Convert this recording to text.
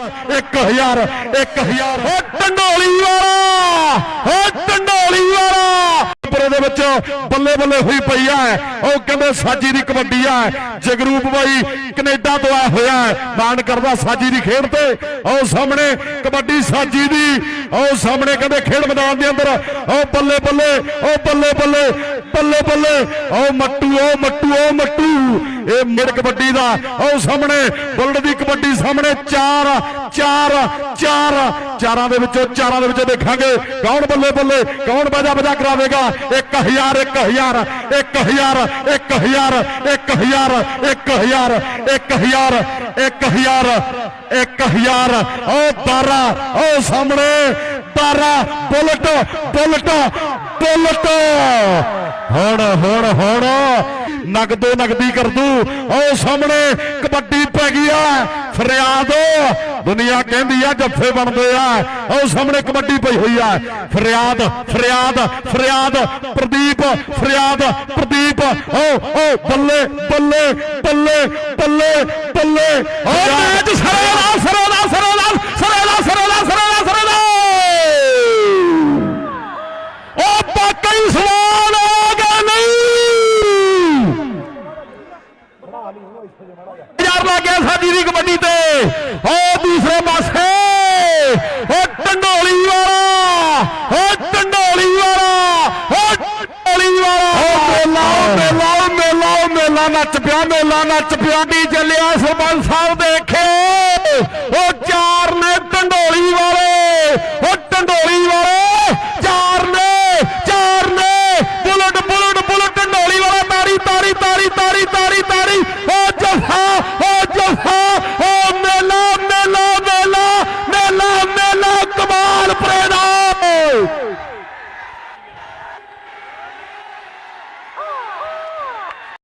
1000 1000 ਓ ਟੰਡੋਲੀ ਵਾਲਾ ਓ ਟੰਡੋਲੀ ਵਾਲਾ ਪਰੇ ਦੇ ਵਿੱਚ ਬੱਲੇ ਬੱਲੇ ਹੋਈ ਪਈ ਐ ਉਹ ਕਹਿੰਦੇ ਸਾਜੀ ਦੀ ਕਬੱਡੀ ਐ ਜਗਰੂਪ ਬਾਈ ਕੈਨੇਡਾ ਤੋਂ ਆਇਆ ਹੋਇਆ। ਹੈ ਕਰਦਾ ਸਾਜੀ ਦੀ ਖੇਡ ਤੇ। ਉਹ ਸਾਹਮਣੇ ਕਬੱਡੀ ਸਾਜੀ ਦੀ। ਉਹ ਸਾਹਮਣੇ ਕਹਿੰਦੇ ਖੇਡ ਮੈਦਾਨ ਦੇ ਅੰਦਰ। ਉਹ ਬੱਲੇ ਬੱਲੇ ਉਹ ਬੱਲੇ ਬੱਲੇ ਬੱਲੇ ਬੱਲੇ ਉਹ ਮੱਟੂ ਉਹ ਮੱਟੂ ਉਹ ਮੱਟੂ। ਇਹ ਮਿੜ ਕਬੱਡੀ ਦਾ। ਉਹ ਸਾਹਮਣੇ ਬੁਲਟ ਦੀ ਕਬੱਡੀ ਸਾਹਮਣੇ ਚਾਰ ਚਾਰ ਚਾਰ। ਚਾਰਾਂ ਦੇ ਵਿੱਚੋਂ ਚਾਰਾਂ ਦੇ ਵਿੱਚੋਂ ਦੇਖਾਂਗੇ। ਕੌਣ ਬੱਲੇ ਬੱਲੇ, ਕੌਣ ਬਾਜਾ ਬਾਜਾ ਕਰਾਵੇਗਾ? 1000 1000 1000 1000 1000 1000 1000 1000 1000 ਉਹ ਤਾਰਾ ਉਹ ਸਾਹਮਣੇ। ਤਾਰਾ ਬੁਲਟ ਬੁਲਟ ਬੁਲਟ। ਹੁਣ ਹੁਣ ਹੁਣ। ਨਗਦੋ ਨਗਦੀ ਕਰ ਦੂ। ਉਹ ਸਾਹਮਣੇ, ਕਬੱਡੀ ਪੈ ਗਈ ਆ। ਫਰਿਆਦ ਦੁਨੀਆ ਕਹਿੰਦੀ ਆ ਜੱਫੇ ਬਣਦੇ ਆ। ਉਹ ਸਾਹਮਣੇ ਕਬੱਡੀ ਪਈ ਹੋਈ ਆ। ਫਰਿਆਦ ਫਰਿਆਦ ਫਰਿਆਦ ਪ੍ਰਦੀਪ ਫਰਿਆਦ ਪ੍ਰਦੀਪ। ਓ ਓ ਬੱਲੇ ਬੱਲੇ ਬੱਲੇ ਬੱਲੇ ਬੱਲੇ। ਓ ਮੈਚ ਸਰੋਦਾ ਸਰੋਦਾ ਸਰੋਦਾ ਸਰੋਦਾ ਸਰੋਦਾ ਸਰੋਦਾ ਸਰੋਦਾ ਉਹ ਬਾਕੀ ਸਵਾਲ ਆ ਗਿਆ ਨਹੀਂ। ਯਾਰ ਲੱਗ ਗਿਆ ਸਾਡੀ ਦੀ ਕਬੱਡੀ ਤੇ ਉਹ ਦੂਸਰੇ ਪਾਸੇ ਉਹ ਟੰਡੋਲੀ ਵਾਲਾ ਉਹ ਟੰਡੋਲੀ ਵਾਲਾ ਉਹ ਟੰਡੋਲੀ ਵਾਲਾ ਉਹ ਮੇਲਾ ਉਹ ਮੇਲਾ ਉਹ ਮੇਲਾ ਉਹ ਮੇਲਾ ਨੱਚ ਪਿਆ ਮੇਲਾ ਨੱਚ ਪਿਆ ਡੀ ਚੱਲਿਆ ਸਰਪੰਚ ਸਾਹਿਬ ਦੇਖੇ